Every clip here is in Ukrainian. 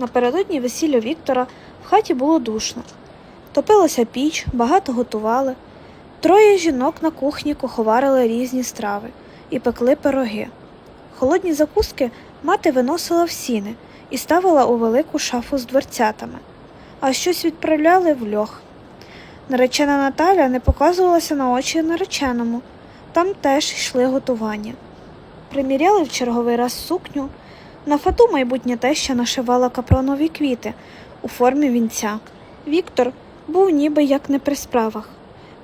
Напередодні весілля Віктора в хаті було душно. Топилася піч, багато готували. Троє жінок на кухні куховарили різні страви і пекли пироги. Холодні закуски мати виносила в сіни і ставила у велику шафу з дверцятами, а щось відправляли в льох. Наречена Наталя не показувалася на очі нареченому, там теж йшли готування. Приміряли в черговий раз сукню. На фату майбутня теща нашивала капронові квіти у формі вінця. Віктор був ніби як не при справах.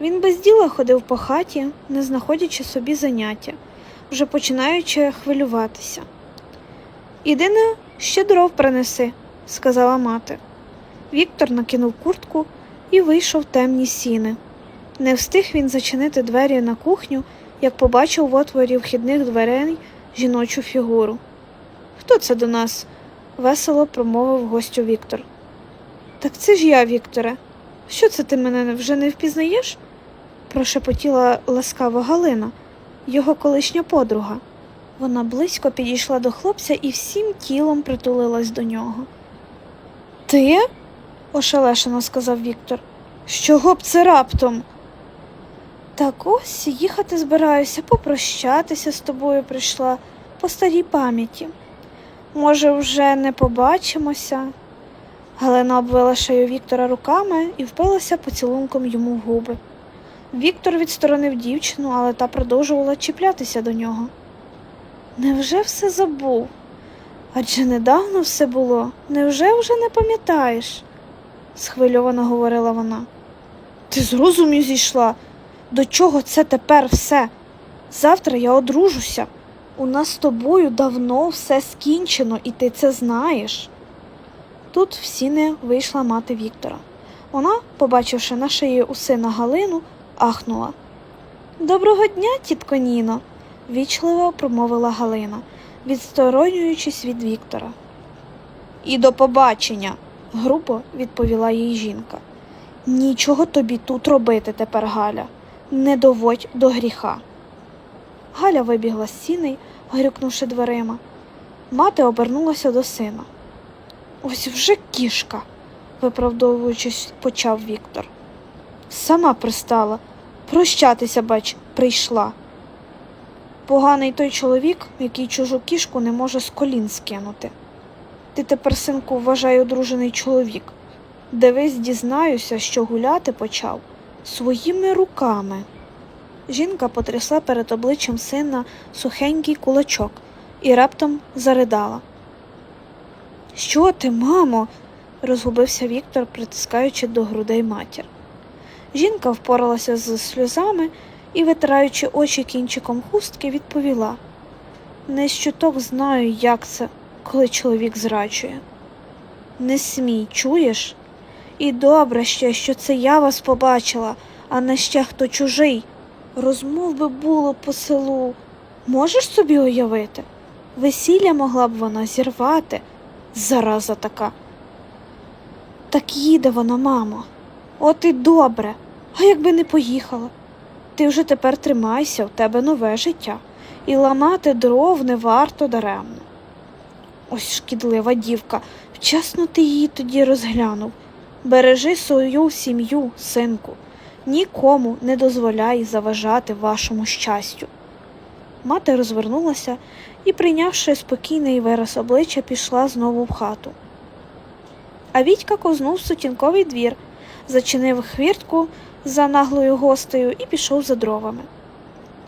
Він без діла ходив по хаті, не знаходячи собі заняття, вже починаючи хвилюватися. Іди на ще дров принеси, сказала мати. Віктор накинув куртку і вийшов в темні сіни. Не встиг він зачинити двері на кухню, як побачив в отворі вхідних дверей жіночу фігуру. Хто це до нас? весело промовив гостю Віктор. Так це ж я, Вікторе. Що це ти мене вже не впізнаєш? прошепотіла ласкаво Галина, його колишня подруга. Вона близько підійшла до хлопця і всім тілом притулилась до нього. Ти? ошелешено сказав Віктор. З б це раптом? Так ось їхати збираюся, попрощатися з тобою прийшла по старій пам'яті. Може, вже не побачимося? Галина обвела шею Віктора руками і впилася поцілунком йому в губи. Віктор відсторонив дівчину, але та продовжувала чіплятися до нього. Невже все забув? Адже недавно все було. Невже вже не пам'ятаєш? схвильовано говорила вона. Ти з розуму зійшла. До чого це тепер все? Завтра я одружуся. У нас з тобою давно все скінчено, і ти це знаєш. Тут в сіни вийшла мати Віктора. Вона, побачивши на шиї у сина Галину, ахнула. Доброго дня, тітко Ніно, вічливо промовила Галина, відсторонюючись від Віктора. І до побачення, грубо відповіла їй жінка. Нічого тобі тут робити тепер, Галя, не доводь до гріха. Галя вибігла з сіней, грюкнувши дверима. Мати обернулася до сина. Ось вже кішка, виправдовуючись, почав Віктор. Сама пристала. Прощатися, бач, прийшла. Поганий той чоловік, який чужу кішку не може з колін скинути. Ти тепер, синку, вважай одружений чоловік. Дивись, дізнаюся, що гуляти почав своїми руками. Жінка потрясла перед обличчям сина сухенький кулачок і раптом заридала. Що ти, мамо? розгубився Віктор, притискаючи до грудей матір. Жінка впоралася з сльозами і, витираючи очі кінчиком хустки, відповіла Не з чуток знаю, як це, коли чоловік зраджує. Не смій, чуєш? І добре ще, що це я вас побачила, а не ще хто чужий. Розмов би було по селу. Можеш собі уявити? Весілля могла б вона зірвати, зараза така. Так їде вона, мамо. От і добре. А якби не поїхала? Ти вже тепер тримайся, у тебе нове життя, і ламати дров не варто даремно. Ось шкідлива дівка, вчасно ти її тоді розглянув. Бережи свою сім'ю, синку, нікому не дозволяй заважати вашому щастю. Мати розвернулася і, прийнявши спокійний вираз обличчя, пішла знову в хату. А Вітька кознув сутінковий двір, зачинив хвіртку за наглою гостею і пішов за дровами.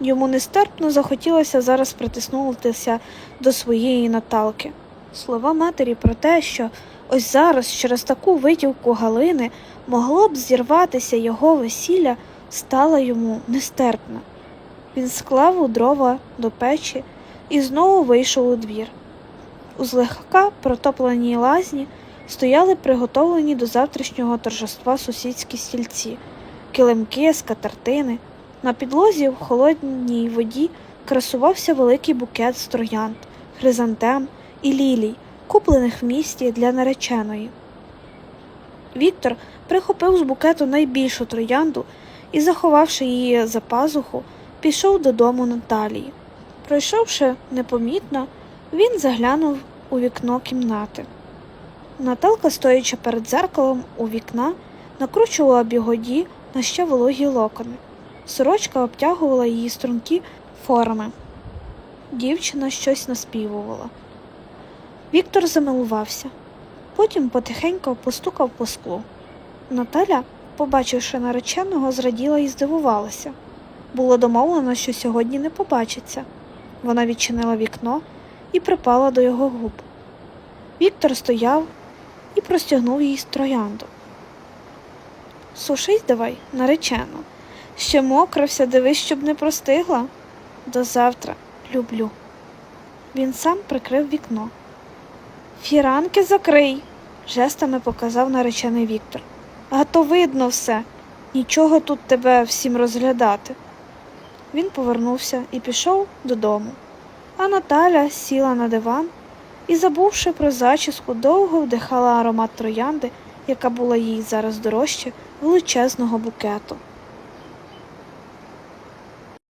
Йому нестерпно захотілося зараз притиснутися до своєї Наталки. Слова матері про те, що ось зараз через таку витівку Галини могло б зірватися його весілля, стало йому нестерпно. Він склав у дрова до печі і знову вийшов у двір. У злегка протопленій лазні стояли приготовлені до завтрашнього торжества сусідські стільці, килимки, скатертини. На підлозі в холодній воді красувався великий букет з троянд, хризантем і лілій, куплених в місті для нареченої. Віктор прихопив з букету найбільшу троянду і, заховавши її за пазуху, пішов додому Наталії. Пройшовши непомітно, він заглянув у вікно кімнати. Наталка, стоячи перед дзеркалом у вікна, накручувала бігоді на ще вологі локони. Сорочка обтягувала її стрункі форми. Дівчина щось наспівувала. Віктор замилувався, потім потихеньку постукав по склу. Наталя, побачивши нареченого, зраділа і здивувалася. Було домовлено, що сьогодні не побачиться. Вона відчинила вікно і припала до його губ. Віктор стояв і простягнув їй троянду. Сушись давай, наречено. Ще мокра вся, дивись, щоб не простигла. До завтра, люблю. Він сам прикрив вікно. Фіранки закрий, жестами показав наречений Віктор. А то видно все. Нічого тут тебе всім розглядати. Він повернувся і пішов додому. А Наталя сіла на диван і, забувши про зачіску, довго вдихала аромат троянди, яка була їй зараз дорожче величезного букету.